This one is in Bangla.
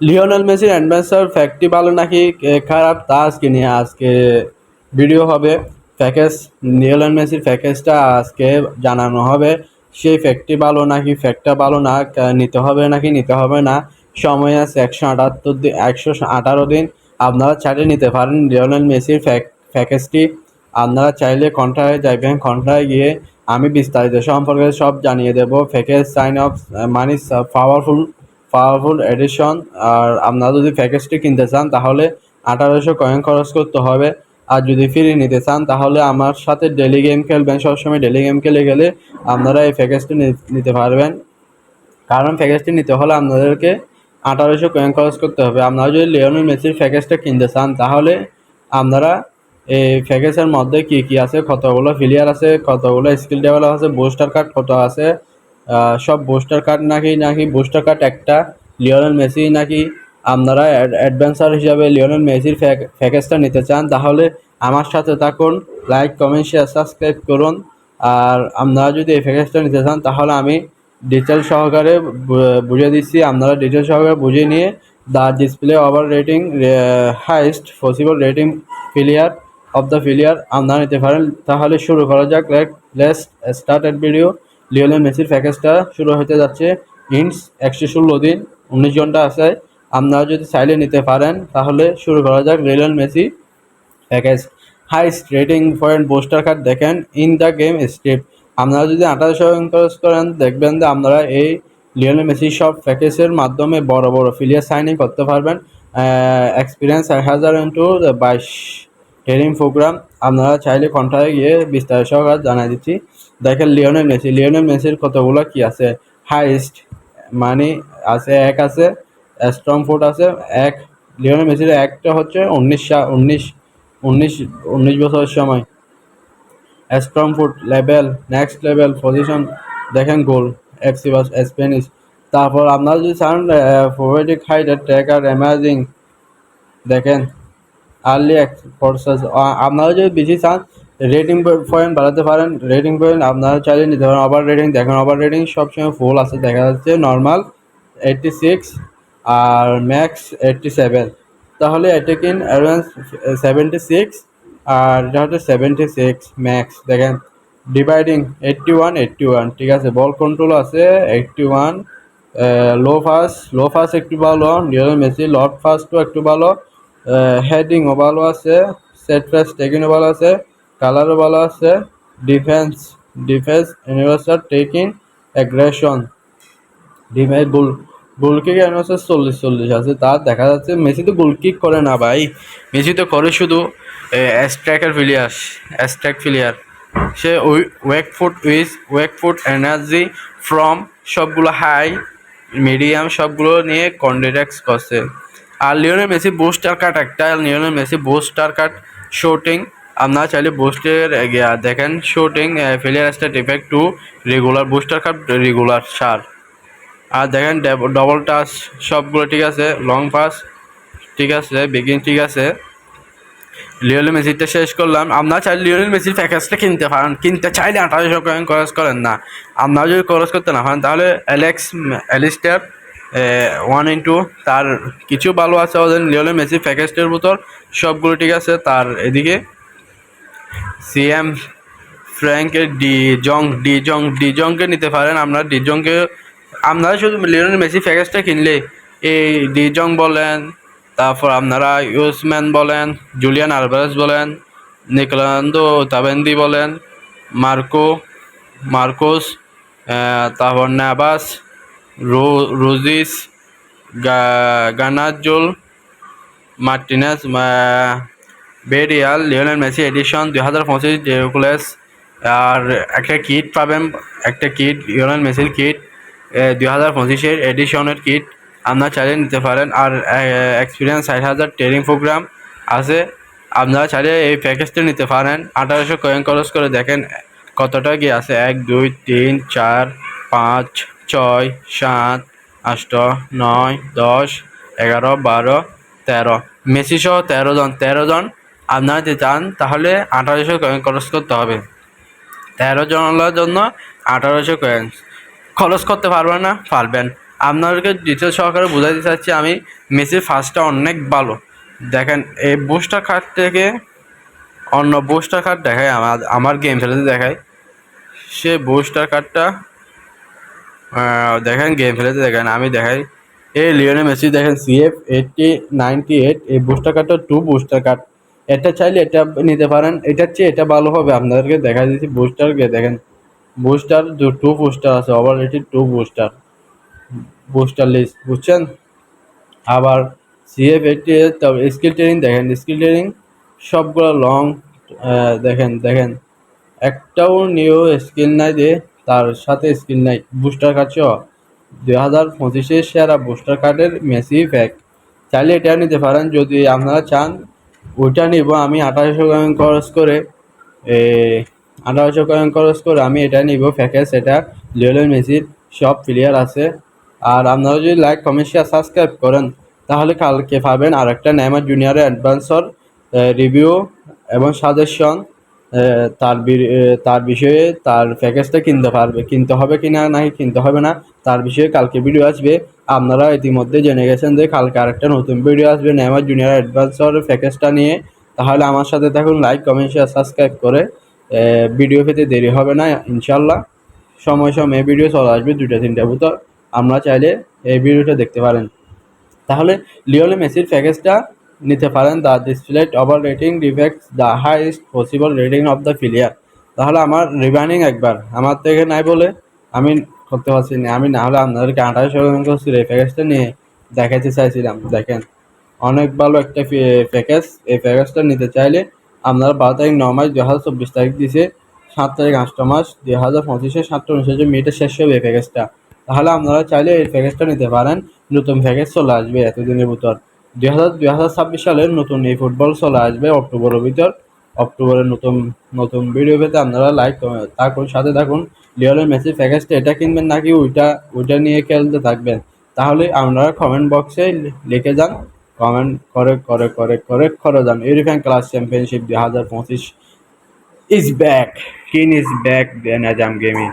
লিওনেল মেসির অ্যাডভেঞ্চার ফ্যাক্টটি ভালো নাকি? খারাপ? তা আজকে নিয়ে, আজকে ভিডিও হবে। প্যাকেজ লিওনেল মেসির প্যাকেজটা আজকে জানানো হবে। সেই ফ্যাক্টটি ভালো নাকি? ফ্যাক্টটা ভালো না? নিতে হবে নাকি? নিতে হবে না। সময় আছে একশো আটাত্তর দিন একশো আঠারো দিন। আপনারা চাইলে নিতে পারেন লিওনেল মেসির প্যাকেজটি আপনারা চাইলে কন্ট্রায় যাইবেন। কন্ট্রায় গিয়ে আমি বিস্তারিত সম্পর্কে সব জানিয়ে দেবো। Package sign of money powerful powerful edition আর আপনারা যদি প্যাকেজটি কিনতে চান, তাহলে আঠারোশো কয়েন খরচ করতে হবে। আর যদি ফ্রি নিতে চান, তাহলে আমার সাথে ডেলি গেম খেলবেন। সবসময় ডেলি গেম খেলে গেলে আপনারা এই প্যাকেজটি নিতে পারবেন। কারণ প্যাকেজটি নিতে হলে আপনাদেরকে আঠারোশো কয়েন খরচ করতে হবে। আপনারা যদি লিওনেল মেসির প্যাকেজটা কিনতে চান, তাহলে আপনারা এই প্যাকেজের মধ্যে কি কি আছে, কতগুলো ফিলিয়ার আছে, কতগুলো স্কিল ডেভেলপ আছে বুস্টার কার্ড কত আছে সব বুস্টার কার্ড নাকি নাকি বুস্টার কার্ড একটা লিওনেল মেসি নাকি আপনারা অ্যাডভেঞ্চার হিসাবে লিওনেল মেসির প্যাকেজটা নিতে চান, তাহলে আমার সাথে থাকুন লাইক কমেন্ট শেয়ার সাবস্ক্রাইব করুন। আর আপনারা যদি এই প্যাকেজটা নিতে চান, তাহলে আমি ডিটেল সহকারে বুঝিয়ে দিচ্ছি। আপনারা ডিটেল সহকারে বুঝিয়ে নিয়ে the display over rating highest possible rating player of the player আপনারা নিতে পারেন। তাহলে শুরু করা যাক। লেস স্টার্টেড ভিডিও লিওনেল মেসির প্যাকেজটা শুরু হতে যাচ্ছে ইন্স একশো ষোলো দিন, উনিশ ঘণ্টা আছে। আপনারা যদি চাইলে নিতে পারেন, তাহলে শুরু করা যাক Lionel Messi package highest rating point booster card দেখেন ইন দ্য গেম স্ক্রিপ্ট। আপনারা যদি আঠারোশো ইনক্রস করেন, দেখবেন যে আপনারা এই লিওনেল মেসি সব প্যাকেজের মাধ্যমে বড় বড় ফিলিয়ার সাইনিং করতে পারবেন। এক্সপিরিয়েন্স এক হাজার ইন্টু বাইশ ট্রেনিং প্রোগ্রাম, আপনারা চাইলে কন্ট্রাক্টে গিয়ে বিস্তারিত সহকারে জানাই দিচ্ছি। দেখেন লিওনেল মেসি, লিওনেল মেসির কতগুলো কি আছে? হাইস্ট মানে আছে, এক আছে, স্ট্রং ফুট আছে, এক। লিওনেল মেসির একটা হচ্ছে উনিশ উনিশ উনিশ উনিশ বছরের সময়। Strong foot level, next level position, দেখেন গোল এক্সিবাস স্পেনিশ তারপর আপনারা যদি চান ফোরওয়েডিক হাইট ট্র্যাকার অ্যামাজিং দেখেন। আর্লি ফোর্সেস আপনারা যদি বেশি চান রেটিং পয়েন্ট বাড়াতে পারেন রেটিং পয়েন্ট আপনারা চাইলে নিতে পারেন ওভার রেটিং দেখেন ওভার রেটিং সবসময় ফুল আছে, দেখা যাচ্ছে নর্মাল এইটটি সিক্স আর ম্যাক্স এইটটি সেভেন তাহলে এটা কিন অ্যাডভান্স সেভেন্টি সিক্স আর এটা হচ্ছে সেভেন্টি সিক্স ম্যাক্স দেখেন। Dividing eighty one eighty one ঠিক আছে? বল কন্ট্রোল আছে eighty one low fast low fast একটু ভালো লিওনেল মেসি লট ফাস্টও একটু ভালো। হেডিংও ভালো আছে সেট ফাস্ট টেকিংও ভালো আছে কালারও ভালো আছে defence defence universal taking aggression defence goal goal kick হচ্ছে চল্লিশ চল্লিশ আছে। তার দেখা যাচ্ছে মেসি তো গোল কিক করে না ভাই। মেসি তো করে শুধু স্ট্রাইকার প্লেয়ার স্ট্রাইক প্লেয়ার সে ওয়েক ফুট উইজ ওয়েক ফুট এনার্জি ফ্রম সবগুলো হাই মিডিয়াম সবগুলো নিয়ে কন্ডিডেক্স করছে। আর লিওনেল মেসি বুস্টার কাট একটা Lionel Messi booster cut shooting আপনারা চাইলে বুস্টের দেখেন shooting player star effect to regular booster cut regular সার। আর দেখেন ডবল টাচ সবগুলো ঠিক আছে লং পাস ঠিক আছে বিগিন ঠিক আছে। লিওনেল মেসিটা শেষ করলাম। আপনারা চাইলে লিওনেল মেসির প্যাকেজটা কিনতে পারেন, কিনতে চাইলে আঠারোশো কয়েন খরচ করেন না। আপনারা যদি খরচ করতে না পারেন, তাহলে অ্যালেক্স অ্যালিস্টার ওয়ান ইন্টু তার কিছু ভালো আছে ওদের লিওনেল মেসি প্যাকেজটার ভিতর সবগুলো ঠিক আছে, তার এদিকে সিএম ফ্র্যাঙ্কের de Jong de Jong, D জংকে নিতে পারেন আপনারা, ডি জংকে, আপনারা শুধু লিওনেল মেসি প্যাকেজটা কিনলে, এই ডি জং বলেন, তারপর আপনারা ইউসম্যান বলেন, জুলিয়ান আলভারেজ বলেন নিকলান্দো তাবেন্দি বলেন, মার্কো, মার্কোস তারপর নাবাস রোজিস গানাজোল মার্টিনেস বেরিয়াল, লিওনেল মেসি এডিশন, দুই হাজার পঁচিশ ডেকুলেস আর একটা কিট পাবেন, একটা কিট, লিওনেল মেসির কিট দুই হাজার পঁচিশের এডিশনের কিট, আপনারা চাইলে নিতে পারেন, আর এক্সপিরিয়েন্স ষাট হাজার ট্রেনিং প্রোগ্রাম আছে, আপনারা চাইলে এই প্যাকেজটা নিতে পারেন, আঠারোশো কয়েন খরচ করে দেখেন, কতটা কি আছে, এক, দুই, তিন, চার, পাঁচ ছয়, সাত, আষ্ট, নয়, দশ, এগারো, বারো, তেরো। মেসি সহ তেরো জন। তেরো জন আপনারা যদি চান, তাহলে আঠারোশো কয়েন খরচ করতে হবে। তেরো জনের জন্য আঠারোশো কয়েন। খরচ করতে পারবেন না, পারবেন। আপনাদেরকে ডিটেল সহকারে বোঝাতে চাচ্ছি আমি মেসির ফার্স্টটা অনেক ভালো। দেখেন, এই বুস্টার কার্ড থেকে অন্য বুস্টার কার্ড দেখায়, আমার আমার গেম খেলাতে দেখায়। সে বুস্টার কার্ডটা দেখেন গেম খেলাতে দেখেন, আমি দেখাই। এই লিওনে মেসি, দেখেন সিএফ এইটটি নাইনটি এইট এই বুস্টার কার্ডটা টু বুস্টার কার্ড এটা চাইলে এটা নিতে পারেন, এটার চেয়ে এটা ভালো হবে। আপনাদেরকে দেখা দিচ্ছি বুস্টারকে দেখেন। বুস্টার দু টু বুস্টার আছে over rated two booster booster list বুঝছেন? আবার সিএফ এইটটি স্কিল ট্রেনিং দেখেন স্কিল ট্রেনিং সবগুলো লং দেখেন দেখেন। একটাও নিউ স্কিল নাই দিয়ে তার সাথে স্কিল নাই বুস্টার কার্ড সহ দুই হাজার পঁচিশের সেরা বুস্টার কার্ডের মেসি প্যাক চাইলে এটা নিতে পারেন যদি আপনারা চান। ওইটা নিব, আমি আঠারোশো কয়েন খরচ করে আঠারোশো কয়েন খরচ করে আমি এটা নিব প্যাকেজ, এটা লিওনেল মেসির সব প্লেয়ার আছে। আর আপনারা যদি লাইক কমেন্ট শেয়ার সাবস্ক্রাইব করেন, তাহলে কালকে পাবেন আর একটা নেমার জুনিয়রের অ্যাডভান্সর রিভিউ এবং সাজেশন তার তার বিষয়ে তার প্যাকেজটা কিনতে পারবে। কিনতে হবে কি না, নাকি কিনতে হবে না, তার বিষয়ে কালকে ভিডিও আসবে। আপনারা ইতিমধ্যে জেনে গেছেন যে কালকে আরেকটা নতুন ভিডিও আসবে নেমার জুনিয়র অ্যাডভান্সর প্যাকেজটা নিয়ে। তাহলে আমার সাথে থাকুন লাইক কমেন্ট শেয়ার সাবস্ক্রাইব করে। ভিডিও পেতে দেরি হবে না ইনশাল্লাহ সময় সময়ে ভিডিও চলে আসবে দুইটা, তিনটা ভিতর আমরা চাইলে এই ভিডিওটা দেখতে পারেন। তাহলে লিওলে মেসির প্যাকেজটা নিতে পারেন the display over rating defects the highest possible rating of the player তাহলে আমার রিবার্নিং একবার। আমার থেকে নাই বলে আমি করতে পারছি না। আমি না হলে আপনাদেরকে আঠারোশো করছি এই প্যাকেজটা নিয়ে দেখাতে চাইছিলাম। দেখেন, অনেক ভালো একটা প্যাকেজ এই প্যাকেজটা নিতে চাইলে আপনারা বারো তারিখ ন মাস দু হাজার চব্বিশ তারিখ দিছে, সাত তারিখ আটটা মাস দু হাজার পঁচিশে সাতটা উনষাট মিনিটে শেষ হবে এই প্যাকেজটা তাহলে আপনারা চাইলে এই প্যাকেজটা নিতে পারেন। নতুন প্যাকেজ চলে আসবে এতদিনের ভিতর। দুই হাজার দুই হাজার ছাব্বিশ সালের নতুন এই ফুটবল চলে আসবে অক্টোবরের ভিতর। অক্টোবরের নতুন নতুন ভিডিও পেতে আপনারা লাইক থাকুন, সাথে থাকুন। লিওনের মেসির প্যাকেজটা এটা কিনবেন নাকি ওইটা ওইটা নিয়ে খেলতে থাকবেন? তাহলে আপনারা কমেন্ট বক্সে লিখে যান। কমেন্ট করে করে করে করে করে যান ইউরোপিয়ান ক্লাস চ্যাম্পিয়নশিপ দুই হাজার পঁচিশ ইজ ব্যাক কিন ইজ ব্যাক দেন আজ আম গেমিং